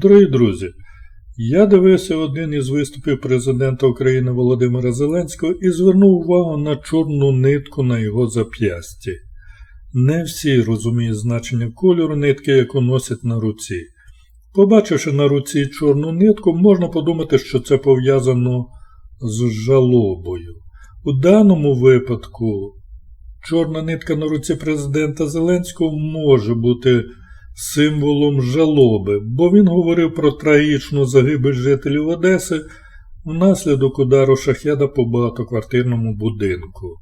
Дорогі друзі, я дивився один із виступів президента України Володимира Зеленського і звернув увагу на чорну нитку на його зап'ясті. Не всі розуміють значення кольору нитки, яку носять на руці. Побачивши на руці чорну нитку, можна подумати, що це пов'язано з жалобою. У даному випадку чорна нитка на руці президента Зеленського може бути символом жалоби, бо він говорив про трагічну загибель жителів Одеси внаслідок удару шахеда по багатоквартирному будинку.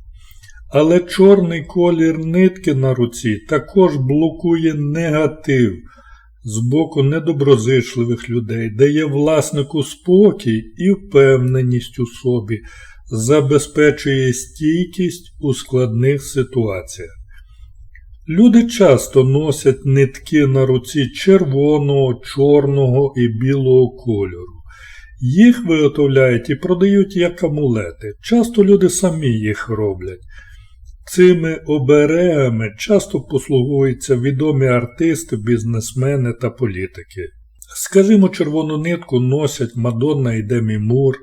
Але чорний колір нитки на руці також блокує негатив з боку недоброзичливих людей, дає власнику спокій і впевненість у собі, забезпечує стійкість у складних ситуаціях. Люди часто носять нитки на руці червоного, чорного і білого кольору. Їх виготовляють і продають як амулети. Часто люди самі їх роблять. Цими оберегами часто послугуються відомі артисти, бізнесмени та політики. Скажімо, червону нитку носять Мадонна і Демі Мур,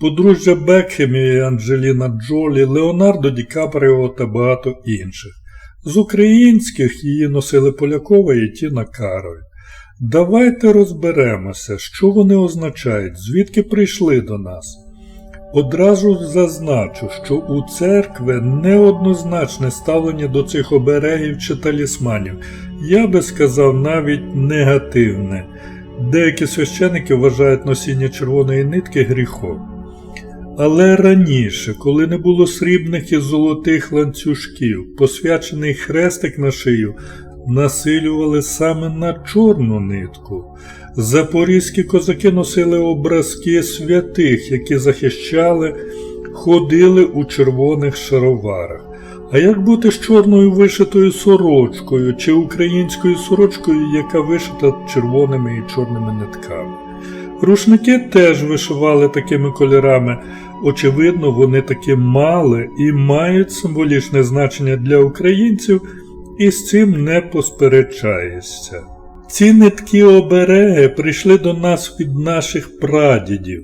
подружжя Бекхем і Анджеліна Джолі, Леонардо Ді Капріо та багато інших. З українських її носили Полякова і Тіна Кароль. Давайте розберемося, що вони означають, звідки прийшли до нас. Одразу зазначу, що у церкви неоднозначне ставлення до цих оберегів чи талісманів, я би сказав навіть негативне. Деякі священики вважають носіння червоної нитки гріхом. Але раніше, коли не було срібних і золотих ланцюжків, посвячений хрестик на шию насилювали саме на чорну нитку. Запорізькі козаки носили образки святих, які захищали, ходили у червоних шароварах. А як бути з чорною вишитою сорочкою чи українською сорочкою, яка вишита червоними і чорними нитками? Рушники теж вишивали такими кольорами. Очевидно, вони таки мали і мають символічне значення для українців, і з цим не посперечаєшся. Ці ниткі обереги прийшли до нас від наших прадідів.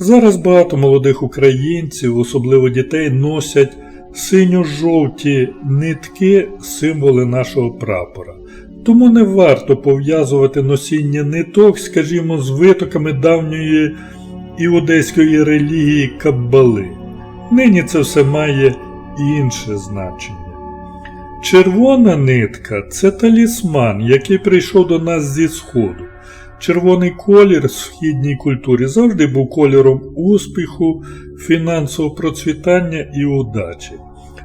Зараз багато молодих українців, особливо дітей, носять синьо-жовті нитки, символи нашого прапора. Тому не варто пов'язувати носіння ниток, скажімо, з витоками давньої іудейської релігії Каббали. Нині це все має інше значення. Червона нитка це талісман, який прийшов до нас зі Сходу. Червоний колір в східній культурі завжди був кольором успіху, фінансового процвітання і удачі.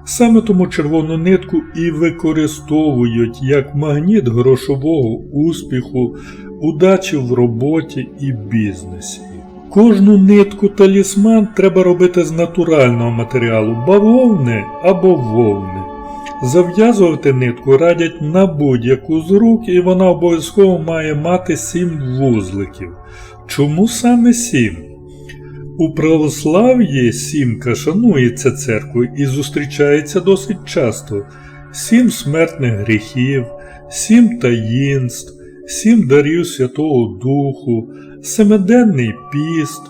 Саме тому червону нитку і використовують як магніт грошового успіху, удачі в роботі і бізнесі. Кожну нитку талісман треба робити з натурального матеріалу бавовни або вовни. Зав'язувати нитку радять на будь-яку з рук, і вона обов'язково має мати сім вузликів. Чому саме сім? У православ'ї сімка шанується церквою і зустрічається досить часто: сім смертних гріхів, сім таїнств, сім дарів Святого Духу, семиденний піст.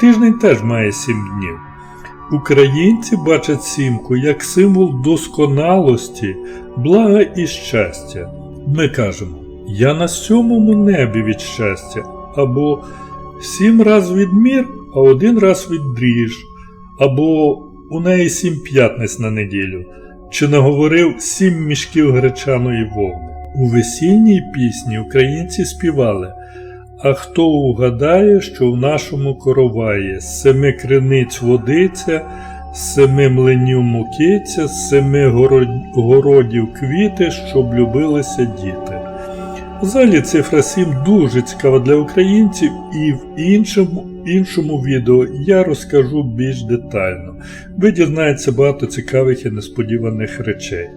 Тиждень теж має сім днів. Українці бачать сімку як символ досконалості, блага і щастя. Ми кажемо, я на сьомому небі від щастя, або сім раз відмір, а один раз віддріж, або у неї сім п'ятниць на неділю, чи наговорив сім мішків гречаної вовни. У весільній пісні українці співали. А хто угадає, що в нашому короває з семи криниць водиця, з семи млинів мукиця, з семи городів квіти, щоб любилися діти. Взагалі цифра 7 дуже цікава для українців, і в іншому іншому відео я розкажу більш детально. Ви дізнаєтеся багато цікавих і несподіваних речей.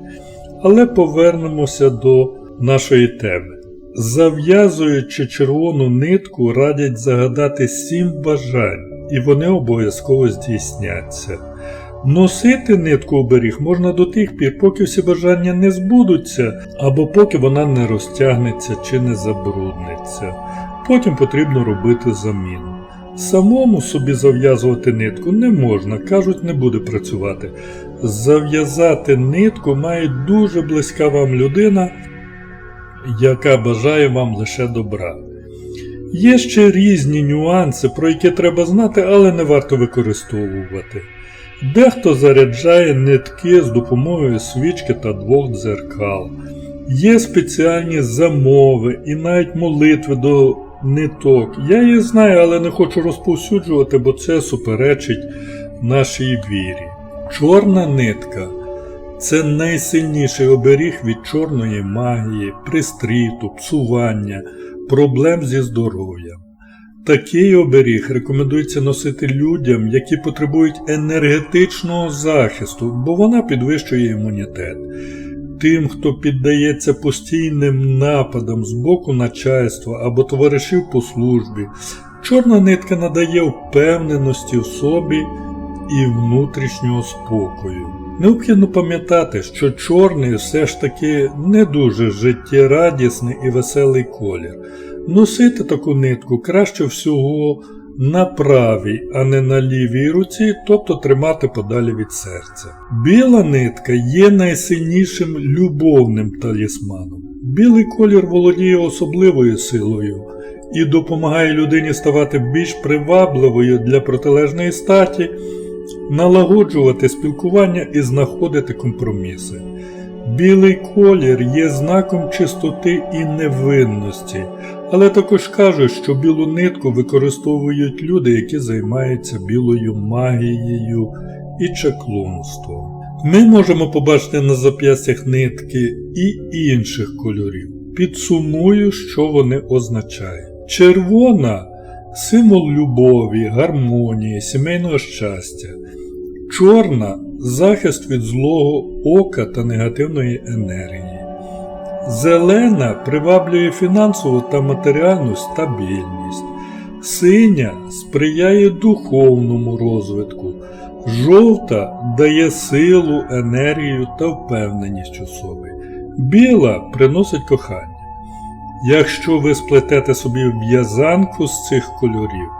Але повернемося до нашої теми. Зав'язуючи червону нитку, радять загадати сім бажань, і вони обов'язково здійсняться. Носити нитку оберіг можна до тих пір, поки всі бажання не збудуться, або поки вона не розтягнеться чи не забрудниться. потім потрібно робити заміну. Самому собі зав'язувати нитку не можна, кажуть, не буде працювати. Зав'язати нитку має дуже близька вам людина, яка бажає вам лише добра. Є ще різні нюанси, про які треба знати, але не варто використовувати. Дехто заряджає нитки з допомогою свічки та двох дзеркал. Є спеціальні замови і навіть молитви до ниток. Я їх знаю, але не хочу розповсюджувати, бо це суперечить нашій вірі. Чорна нитка це найсильніший оберіг від чорної магії, пристріту, псування, проблем зі здоров'ям. Такий оберіг рекомендується носити людям, які потребують енергетичного захисту, бо вона підвищує імунітет. Тим, хто піддається постійним нападам з боку начальства або товаришів по службі, чорна нитка надає впевненості в собі і внутрішнього спокою. Необхідно пам'ятати, що чорний все ж таки не дуже життєрадісний і веселий колір. Носити таку нитку краще всього на правій, а не на лівій руці, тобто тримати подалі від серця. Біла нитка є найсильнішим любовним талісманом. Білий колір володіє особливою силою і допомагає людині ставати більш привабливою для протилежної статі, налагоджувати спілкування і знаходити компроміси. Білий колір є знаком чистоти і невинності, але також кажуть, що білу нитку використовують люди, які займаються білою магією і чаклунством. Ми можемо побачити на зап'ястях нитки і інших кольорів. Підсумую, що вони означають. Червона символ любові, гармонії, сімейного щастя. Чорна захист від злого ока та негативної енергії. Зелена приваблює фінансову та матеріальну стабільність. Синя сприяє духовному розвитку. Жовта дає силу, енергію та впевненість у собі. Біла приносить кохання. Якщо ви сплетете собі в'язанку з цих кольорів,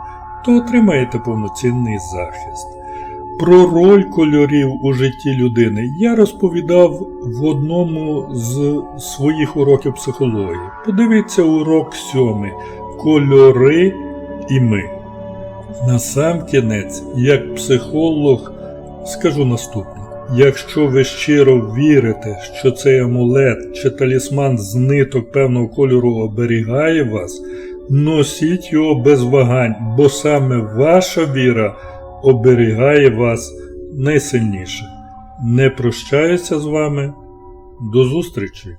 то отримаєте повноцінний захист. Про роль кольорів у житті людини я розповідав в одному з своїх уроків психології. Подивіться урок сьомий Кольори і ми. На сам кінець, як психолог, скажу наступне. Якщо ви щиро вірите, що цей амулет чи талісман з ниток певного кольору оберігає вас, носіть його без вагань, бо саме ваша віра оберігає вас найсильніше. Не прощаюся з вами. До зустрічі!